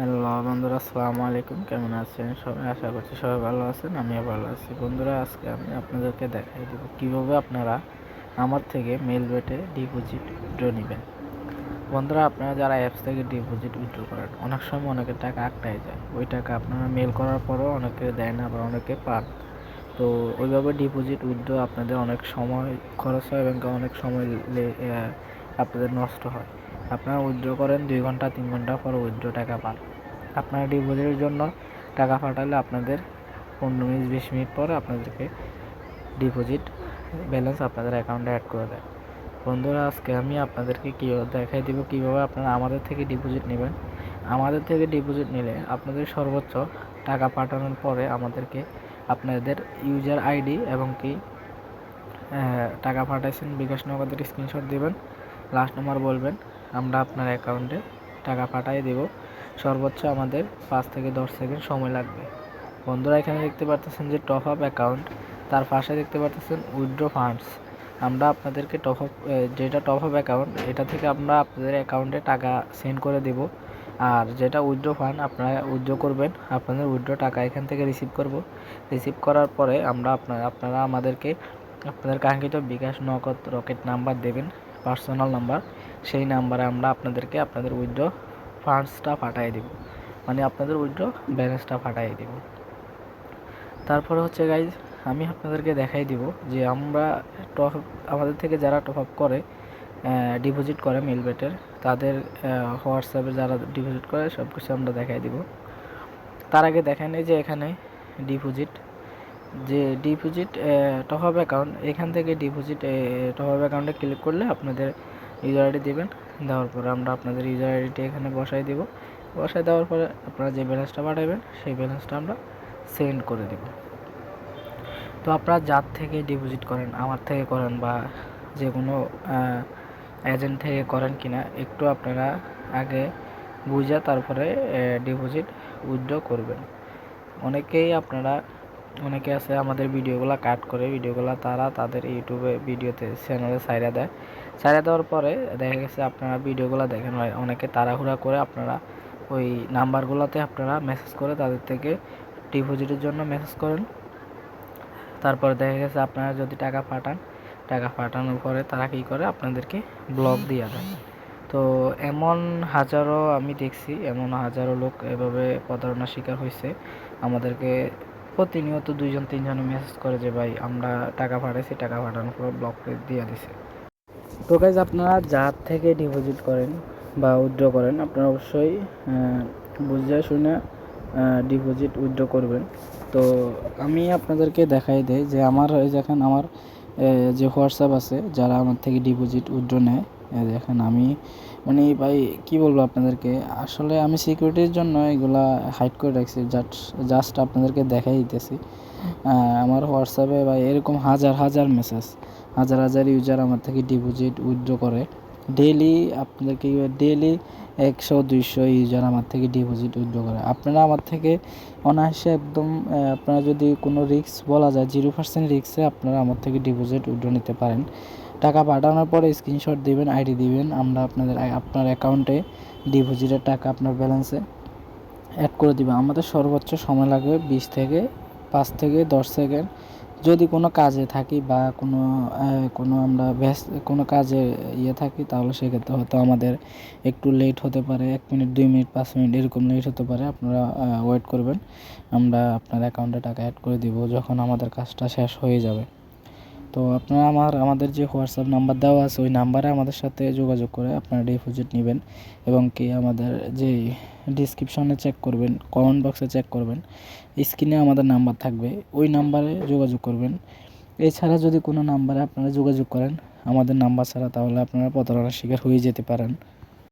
Hello বন্ধুরা, আসসালামু আলাইকুম। কেমন আছেন? সবাই আশা করছি সবাই ভালো আছেন, আমিও ভালো আছি। বন্ধুরা, আজকে আমি আপনাদেরকে দেখাই দেবো কীভাবে আপনারা আমার থেকে মেল বেটে ডিপোজিট উইড্রো নেবেন। বন্ধুরা, আপনারা যারা অ্যাপস থেকে ডিপোজিট উইথড্র করেন, অনেক সময় অনেকের টাকা আটকায় যায়। ওই টাকা আপনারা মেল করার পরও অনেকে দেয় না আবার অনেকে পান। তো ওইভাবে ডিপোজিট উইথড্র আপনাদের অনেক সময় খরচ হয় এবং অনেক সময় আপনাদের নষ্ট হয়। আপনারা উইথড্র করেন দুই ঘণ্টা, তিন ঘণ্টা পর উইথড্র টাকা পান। আপনারা ডিপোজিটের জন্য টাকা পাঠালে আপনাদের পনেরো মিনিট, বিশ মিনিট পরে আপনাদেরকে ডিপোজিট ব্যালেন্স আপনাদের অ্যাকাউন্টে অ্যাড করে দেয়। বন্ধুরা, আজকে আমি আপনাদেরকে কীভাবে দেখাই দেবো, কীভাবে আপনারা আমাদের থেকে ডিপোজিট নেবেন? আমাদের থেকে ডিপোজিট নিলে আপনাদের সর্বোচ্চ টাকা পাঠানোর পরে আমাদেরকে আপনাদের ইউজার আইডি এবং কি টাকা পাঠাইছেন, বিকাশ নগদের স্ক্রিনশট দেবেন লাস্ট নাম্বার বলবেন, আমরা আপনার অ্যাকাউন্টে টাকা পাঠিয়ে দেব। সর্বোচ্চ আমাদের পাঁচ থেকে দশ সেকেন্ড সময় লাগবে। বন্ধুরা, এখানে দেখতে পারতেছেন যে টপ আপ অ্যাকাউন্ট তার পাশে দেখতে পারতেছেন উইথড্র ফান্ডস আমরা আপনাদেরকে টপ আপ যেটা টপ আপ অ্যাকাউন্ট এটা থেকে আমরা আপনাদের অ্যাকাউন্টে টাকা সেন্ড করে দেব। আর যেটা উইথড্র ফান্ড আপনারা উইথড্র করবেন, আপনাদের উইথড্র টাকা এখান থেকে রিসিভ করব। রিসিভ করার পরে আমরা আপনারা আপনারা আমাদেরকে, আপনাদের কাঙ্ক্ষিত বিকাশ নগদ রকেট নাম্বার দেবেন পার্সোনাল নাম্বার সেই নাম্বারে আমরা আপনাদেরকে, আপনাদের উইথড্র ফান্ডসটা পাঠিয়ে দেব। মানে আপনাদের উইথড্র ব্যালেন্সটা পাঠিয়ে দেব। তারপরে হচ্ছে গাইজ আমি আপনাদেরকে দেখাই দিব যে আমরা টপ আমাদের থেকে যারা টপ আপ করে ডিপোজিট করে মিলবেটের তাদের হোয়াটসঅ্যাপে যারা ডিপোজিট করে সব কিছু আমরা দেখাই দিব। তার আগে দেখেন এই যে এখানে ডিপোজিট যে ডিপোজিট টপ আপ অ্যাকাউন্ট এখান থেকে ডিপোজিট টপ আপ অ্যাকাউন্টে ক্লিক করলে আপনাদের ইউজার আইডি দেবেন। দেওয়ার পরে আমরা আপনাদের ইউজার আইডিটি এখানে বসাই দিব। বসাই দেওয়ার পরে আপনারা যে ব্যালেন্সটা পাঠাবেন, সেই ব্যালেন্সটা আমরা সেন্ড করে দেব। তো আপনারা যার থেকে ডিপোজিট করেন, আমার থেকে করেন বা যে কোনো এজেন্ট থেকে করেন কিনা, একটু আপনারা আগে বুঝে তারপরে ডিপোজিট উইথড্র করবেন। অনেকেই আপনারা অনেকে আছে আমাদের ভিডিওগুলো কাট করে, ভিডিওগুলো তারা তাদের ইউটিউবে ভিডিওতে চ্যানেলে সাইরা দেয়। সাইরা দেওয়ার পরে দেখা গেছে আপনারা ভিডিওগুলো দেখেন অনেকে তাড়াহুড়া করে আপনারা ওই নাম্বারগুলোতে আপনারা মেসেজ করে তাদের থেকে ডিপোজিটের জন্য মেসেজ করেন। তারপরে দেখা গেছে আপনারা যদি টাকা পাঠান, টাকা পাঠানোর পরে তারা কী করে? আপনাদেরকে ব্লক দিয়ে দেয়। তো এমন হাজারো আমি দেখছি, এমন হাজারো লোক এভাবে প্রতারণার শিকার হয়েছে আমাদেরকে প্রতিনিয়ত দুইজন তিনজনে মেসেজ করে যে, ভাই, আমরা টাকা পাঠাইছি, টাকা পাঠানোর পর ব্লক করে দিয়ে দিছে। তো গাইজ আপনারা যার থেকে ডিপোজিট করেন বা উইথড্র করেন, আপনারা অবশ্যই বুঝে শুনে ডিপোজিট উইথড্র করবেন। তো আমি আপনাদেরকে দেখাই দেই যে, আমার এই আমার যে হোয়াটসঅ্যাপ আছে, যারা আমার থেকে ডিপোজিট উইথড্র নেয় দেখেন, আমি মানে ভাই, কি বলব আপনাদেরকে? আসলে আমি সিকিউরিটির জন্য এগুলা হাইড করে রাখছি জাস্ট জাস্ট আপনাদেরকে দেখাই দিতেছি। আমার হোয়াটসঅ্যাপে বা এরকম হাজার হাজার মেসেজ হাজার হাজার ইউজার আমার থেকে ডিপোজিট উইথড্র করে। ডেইলি আপনাদেরকে ডেইলি একশো, দুইশো ইউজার আমার থেকে ডিপোজিট উইথড্র করে। আপনারা আমার থেকে অনায়াসে একদম আপনারা যদি কোনো রিস্ক বলা যায় জিরো পার্সেন্ট রিস্কে আপনারা আমার থেকে ডিপোজিট উইথড্র নিতে পারেন। টাকা পাঠানোর পরে স্ক্রিনশট দিবেন আইডি দিবেন, আমরা আপনাদের আপনার অ্যাকাউন্টে ডিপোজিটের টাকা আপনার ব্যালেন্সে অ্যাড করে দিবেন আমাদের সর্বোচ্চ সময় লাগবে বিশ থেকে পাঁচ থেকে দশ সেকেন্ড যদি কোনো কাজে থাকি বা কোনো কোনো আমরা ব্যস্ত, কোনো কাজে ইয়ে থাকি, তাহলে সেক্ষেত্রে হয়তো আমাদের একটু লেট হতে পারে, এক মিনিট দুই মিনিট পাঁচ মিনিট এরকম লেট হতে পারে। আপনারা ওয়েট করবেন। আমরা আপনার অ্যাকাউন্টে টাকা অ্যাড করে দিব, যখন আমাদের কাজটা শেষ হয়ে যাবে। তো আপনারা আমার, আমাদের যে হোয়াটসঅ্যাপ নাম্বার দেওয়া আছে, ওই নাম্বারে আমাদের সাথে যোগাযোগ করে আপনারা ডিপোজিট নেবেন এবং কি আমাদের যে ডিসক্রিপশনে চেক করবেন কমেন্ট বক্সে চেক করবেন স্ক্রিনে আমাদের নাম্বার থাকবে, ওই নাম্বারে যোগাযোগ করবেন। এছাড়া যদি কোনো নাম্বারে আপনারা যোগাযোগ করেন, আমাদের নাম্বার ছাড়া তাহলে আপনারা প্রতারণার শিকার হয়ে যেতে পারেন।